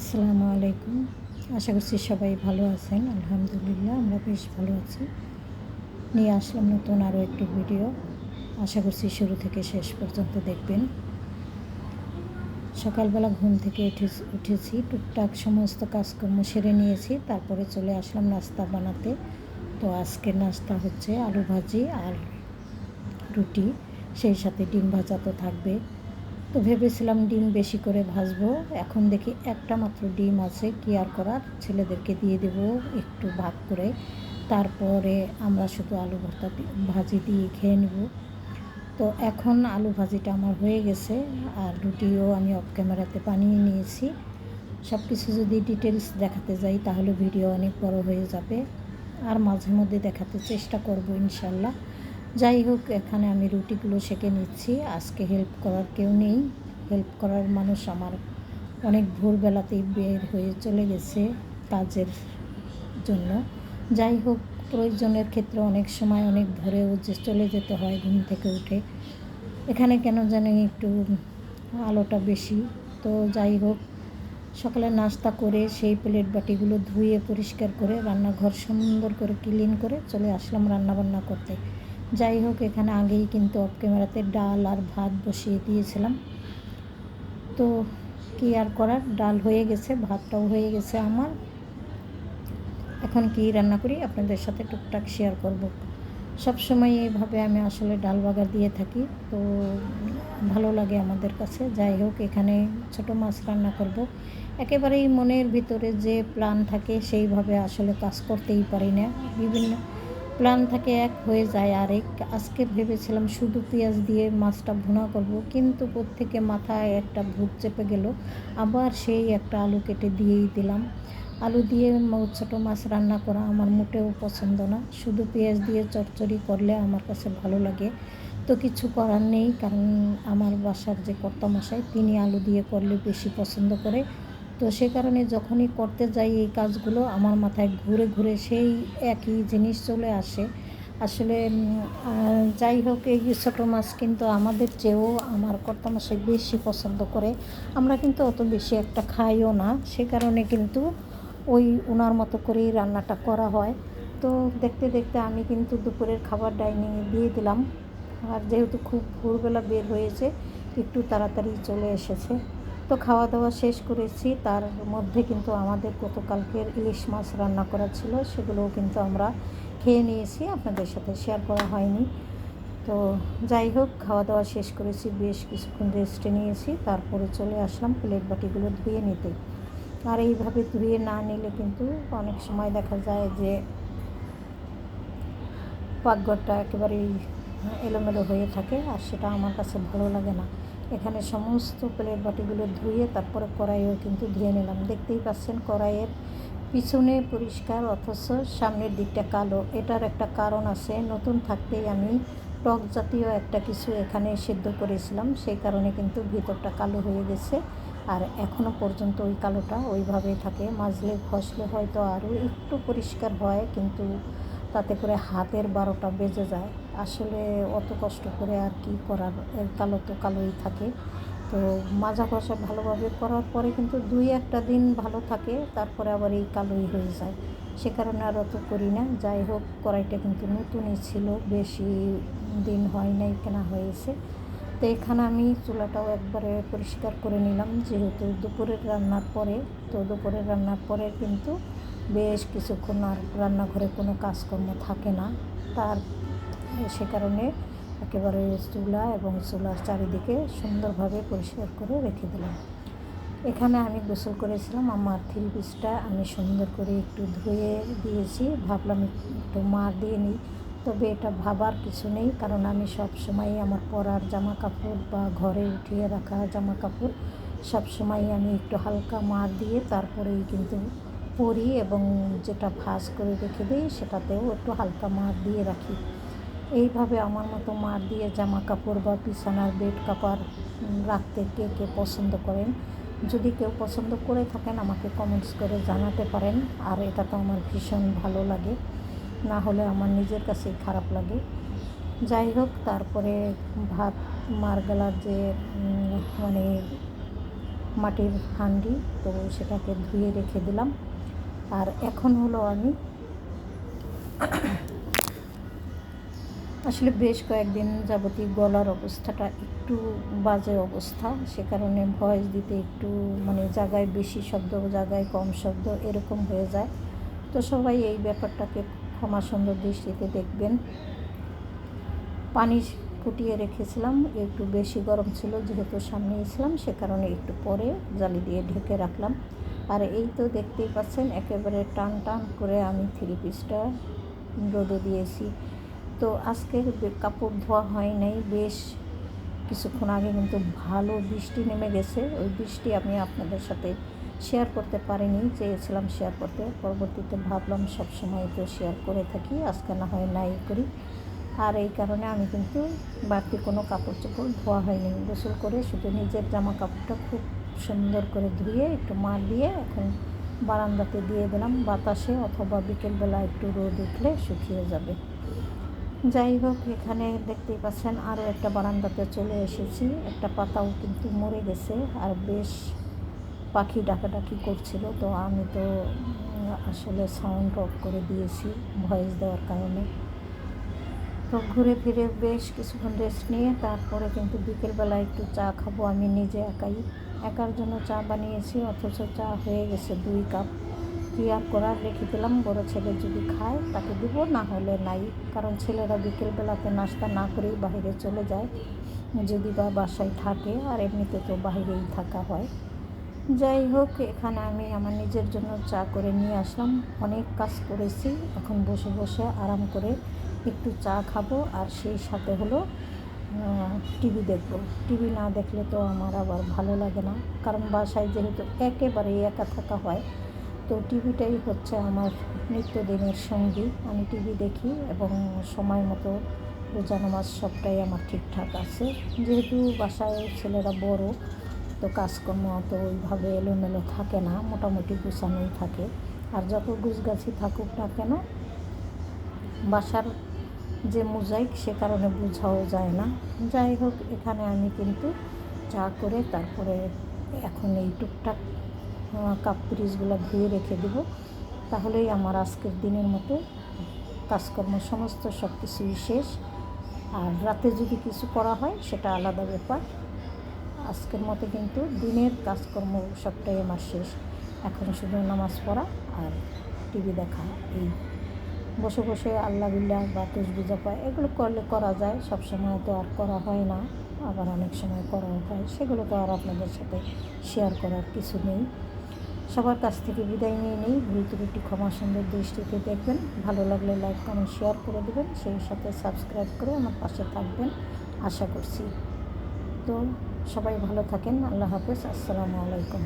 আসসালামু আলাইকুম। আশা করছি সবাই ভালো আছেন। আলহামদুলিল্লাহ, আমরা বেশ ভালো আছি। নিয়ে আসলাম নতুন আরও একটি ভিডিও। আশা করছি শুরু থেকে শেষ পর্যন্ত দেখবেন। সকালবেলা ঘুম থেকে উঠে, উঠেছি। টুকটাক সমস্ত কাজকর্ম সেরে নিয়েছি। তারপরে চলে আসলাম নাস্তা বানাতে। তো আজকের নাস্তা হচ্ছে আলু ভাজি আর রুটি। সেই সাথে ডিম ভাজা তো থাকবে। তো ভেবেছিলাম ডিম বেশি করে ভাজবো। এখন দেখি একটা মাত্র ডিম আছে, কি আর করার? ছেলেদেরকে দিয়ে দেব একটু ভাগ করে। তারপরে আমরা শুধু আলু ভর্তা ভাজি দিয়ে খেয়ে নেব। তো এখন আলু ভাজিটা আমার হয়ে গেছে, আর রুটিও আমি অফ ক্যামেরাতে বানিয়ে নিয়েছি। সব কিছু যদি ডিটেলস দেখাতে যাই, তাহলে ভিডিও অনেক বড় হয়ে যাবে। আর মাঝে মধ্যে দেখাতে চেষ্টা করব ইনশাল্লাহ। যাই হোক, এখানে আমি রুটিগুলো সেঁকে নিচ্ছি। আজকে হেল্প করার কেউ নেই। হেল্প করার মানুষ আমার অনেক ভোরবেলাতেই বের হয়ে চলে গেছে কাজের জন্য। যাই হোক, প্রয়োজনের ক্ষেত্রে অনেক সময় অনেক ভোরেও যে চলে যেতে হয় ঘুম থেকে উঠে। এখানে কেন জানি একটু আলোটা বেশি। তো যাই হোক, সকালে নাস্তা করে সেই প্লেট বাটিগুলো ধুয়ে পরিষ্কার করে রান্নাঘর সুন্দর করে ক্লিন করে চলে আসলাম রান্না বান্না করতে। যাই হোক, এখানে আগেই কিন্তু অফ ক্যামেরাতে ডাল আর ভাত বসিয়ে দিয়েছিলাম। তো কি আর করার? ডাল হয়ে গেছে, ভাতটাও হয়ে গেছে আমার। এখন কি রান্না করি? আপনাদের সাথে টুকটাক শেয়ার করব। সব সময় এইভাবে আমি আসলে ডাল বাগার দিয়ে থাকি, তো ভালো লাগে আমাদের কাছে। যাই হোক, এখানে ছোট মাছ রান্না করব। একেবারেই মনের ভিতরে যে প্ল্যান থাকে, সেইভাবে আসলে কাজ করতেই পারি না। বিভিন্ন প্ল্যান থাকে এক হয়ে যায় আরেক। আজকে ভেবেছিলাম শুধু পেঁয়াজ দিয়ে মাছটা ভুনা করব, কিন্তু প্রত্যেকে মাথায় একটা ভূত চেপে গেল। আবার সেই একটা আলু কেটে দিয়েই দিলাম। আলু দিয়ে ছোটো মাছ রান্না করা আমার মোটেও পছন্দ না। শুধু পেঁয়াজ দিয়ে চচ্চড়ি করলে আমার কাছে ভালো লাগে। তো কিছু করার নেই, কারণ আমার বাসার যে কর্তামশাই তিনি আলু দিয়ে করলে বেশি পছন্দ করে। তো সে কারণে যখনই করতে যাই এই কাজগুলো, আমার মাথায় ঘুরে ঘুরে সেই একই জিনিস চলে আসে। আসলে যাই হোক, এই ছোটো মাছ কিন্তু আমাদের চেয়েও আমার কর্তামশাই বেশি পছন্দ করে। আমরা কিন্তু অত বেশি একটা খাইও না, সে কারণে কিন্তু ওই ওনার মতো করেই রান্নাটা করা হয়। তো দেখতে দেখতে আমি কিন্তু দুপুরের খাবার ডাইনিংয়ে দিয়ে দিলাম। আর যেহেতু খুব ভোরবেলা বের হয়েছে, একটু তাড়াতাড়ি চলে এসেছে। তো খাওয়া দাওয়া শেষ করেছি। তার মধ্যে কিন্তু আমাদের গতকালকের ইলিশ মাছ রান্না করা ছিল, সেগুলোও কিন্তু আমরা খেয়ে নিয়েছি, আপনাদের সাথে শেয়ার করা হয়নি। তো যাই হোক খাওয়া দাওয়া শেষ করেছি, বেশ কিছুক্ষণ রেস্টে নিয়েছি, তারপরে চলে আসলাম প্লেট বাটিগুলো ধুয়ে নিতে। আর এইভাবে ধুয়ে না নিলে কিন্তু অনেক সময় দেখা যায় যে পাকঘরটা একেবারেই এলোমেলো হয়ে থাকে, আর সেটা আমার কাছে ভালো লাগে না। এখানে সমস্ত প্লেট বাটিগুলো ধুয়ে তারপরে কড়াইও কিন্তু ধুয়ে নিলাম। দেখতেই পাচ্ছেন কড়াইয়ের পিছনে পরিষ্কার অথচ সামনের দিকটা কালো। এটার একটা কারণ আছে, নতুন থাকতেই আমি টক জাতীয় একটা কিছু এখানে সিদ্ধ করেছিলাম, সেই কারণে কিন্তু ভিতরটা কালো হয়ে গেছে। আর এখনও পর্যন্ত ওই কালোটা ওইভাবেই থাকে। মাজলে ঘষলে হয়তো আরও একটু পরিষ্কার হয়, কিন্তু তাতে করে হাতের বারোটা বেজে যায়। আসলে অত কষ্ট করে আর কি করার, এর কালো তো কালোই থাকে। তো মাজা ঘষা ভালোভাবে করার পরে কিন্তু দুই একটা দিন ভালো থাকে, তারপরে আবার এই কালোই হয়ে যায়। সে কারণে আর অত করি না। যাই হোক, কড়াইটা কিন্তু নতুনই ছিল, বেশি দিন হয় নাই, কেনা হয়েছে। তো এখানে আমি চুলাটাও একবারে পরিষ্কার করে নিলাম, যেহেতু দুপুরের রান্নার পরে। তো দুপুরের রান্নার পরে কিন্তু বেশ কিছুক্ষণ আর রান্নাঘরে কোনো কাজকর্ম থাকে না। তার সে কারণে একেবারে চুলা এবং চুলার চারিদিকে সুন্দরভাবে পরিষ্কার করে রেখে দিলাম। এখানে আমি গোসল করেছিলাম, আমার থ্রি পিসটা আমি সুন্দর করে একটু ধুয়ে দিয়েছি। ভাবলাম একটু মার দিয়ে নিই, তবে এটা ভাবার কিছু নেই, কারণ আমি সব সময় আমার পরার জামা কাপড় বা ঘরে উঠিয়ে রাখা জামা কাপড় সব সময় আমি একটু হালকা মার দিয়ে তারপরেই কিন্তু পরি এবং যেটা ভাঁজ করে রেখে দিই, সেটাতেও একটু হালকা মার দিয়ে রাখি। এইভাবে আমার মতো মার দিয়ে জামা কাপড় বা বিছানার বেড কাপড় রাখতে কে কে পছন্দ করেন? যদি কেউ পছন্দ করে থাকেন, আমাকে কমেন্টস করে জানাতে পারেন, আর এটা তো আমার ভীষণ ভালো লাগে। না হলে আমার নিজের কাছেই খারাপ লাগে। যাই হোক, তারপরে ভাত মার গেলার যে মানে মাটির হাঁড়ি তো সেটাকে ধুয়ে রেখে দিলাম। আর এখন হলো আমি আসলে বেশ কয়েকদিন যাবতীয় গলার অবস্থাটা একটু বাজে অবস্থা, সে কারণে ভয়েস দিতে একটু মানে জায়গায় বেশি শব্দ, জায়গায় কম শব্দ এরকম হয়ে যায়। তো সবাই এই ব্যাপারটাকে ক্ষমা সুন্দর দৃষ্টিতে দেখবেন। পানি ফুটিয়ে রেখেছিলাম, একটু বেশি গরম ছিল, যেহেতু সামনে ছিলাম, সে কারণে একটু পরে জালি দিয়ে ঢেকে রাখলাম। আর এই তো দেখতেই পাচ্ছেন, একেবারে টান টান করে আমি থ্রি পিসটা রোদে দিয়েছি। তো আজকের কাপড় ধোয়া হয় নাই, বেশ কিছুক্ষণ আগে কিন্তু ভালো বৃষ্টি নেমে গেছে। ওই বৃষ্টি আমি আপনাদের সাথে শেয়ার করতে পারিনি, চেয়েছিলাম শেয়ার করতে। পরবর্তীতে ভাবলাম সব সময় তো শেয়ার করে থাকি, আজকে না হয় নাই করি। আর এই কারণে আমি কিন্তু বাড়তি কোনো কাপড় চোপড় ধোয়া হয়নি। গোসল করে শুধু নিজের জামা কাপড়টা খুব সুন্দর করে ধুয়ে একটু মার দিয়ে এখন বারান্দাতে দিয়ে দিলাম। বাতাসে অথবা বিকেলবেলা একটু রোদ উঠলে শুকিয়ে যাবে। যাই হোক, এখানে দেখতেই পাচ্ছেন আরও একটা বারান্দাতে চলে এসেছি। একটা পাতাও কিন্তু মরে গেছে আর বেশ পাখি ডাকাডাকি করছিল। তো আমি তো আসলে সাউন্ড অফ করে দিয়েছি ভয়েস দেওয়ার কারণে। তো ঘুরে ফিরে বেশ কিছুক্ষণ রেস্ট নিয়ে তারপরে কিন্তু বিকেলবেলা একটু চা খাব। আমি নিজে একাই। একার জন্য চা বানিয়েছি, অথচ চা হয়ে গেছে দুই কাপ। কি আর করার, রেখে দিলাম। বড়ো ছেলে যদি খায় তাকে দিব, না হলে নাই। কারণ ছেলেরা বিকেলবেলাতে নাস্তা না করেই বাইরে চলে যায়। যদি বা বাসায় থাকে, আর এমনিতে তো বাইরেই থাকা হয়। যাই হোক, এখানে আমি আমার নিজের জন্য চা করে নিয়ে আসলাম। অনেক কাজ করেছি। এখন বসে বসে আরাম করে একটু চা খাব আর সেই সাথে হলো টিভি দেখব। টিভি না দেখলে তো আমার আবার ভালো লাগে না। কারণ বাসায় যেহেতু একেবারেই একা থাকা হয়, তো টিভিটাই হচ্ছে আমার নিত্যদিনের সঙ্গী। আমি টিভি দেখি এবং সময় মতো রোজা নামাজ সবটাই আমার ঠিকঠাক আছে। যেহেতু বাসায় ছেলেরা বড়, তো কাজকর্ম তো ওইভাবে এলোমেলো থাকে না, মোটামুটি গুছানোই থাকে। আর যত গুছগাছি থাকুক না কেন, বাসার যে মোজাইক, সে কারণে বোঝাও যায় না। যাই হোক, এখানে আমি কিন্তু চা করে তারপরে এখন এই টুকটাক কাপ পিরিজগুলো ধুয়ে রেখে দেব। তাহলেই আমার আজকের দিনের মতো কাজকর্ম সমস্ত সব কিছুই শেষ। আর রাতে যদি কিছু করা হয়, সেটা আলাদা ব্যাপার। আজকের মতো কিন্তু দিনের কাজকর্ম সবটাই আমার শেষ। এখন শুধু নামাজ পড়া আর টিভি দেখা, এই। বসে বসে আল্লাহ বিল্লাহ বা তুসবিজা পায় এগুলো করলে করা যায়। সব সময় তো আর করা হয় না, আবার অনেক সময় করাও হয়। সেগুলো তো আর আপনাদের সাথে শেয়ার করার কিছু নেই। সবার কাছ থেকে বিদায় নিয়ে নেই। ভুল ত্রুটি ক্ষমা সুন্দর দৃষ্টিতে দেখবেন। ভালো লাগলে লাইক কমেন্ট শেয়ার করে দেবেন। সেই সাথে সাবস্ক্রাইব করে আমার পাশে থাকবেন, আশা করছি। তো সবাই ভালো থাকেন। আল্লাহ হাফেজ। আসসালামু আলাইকুম।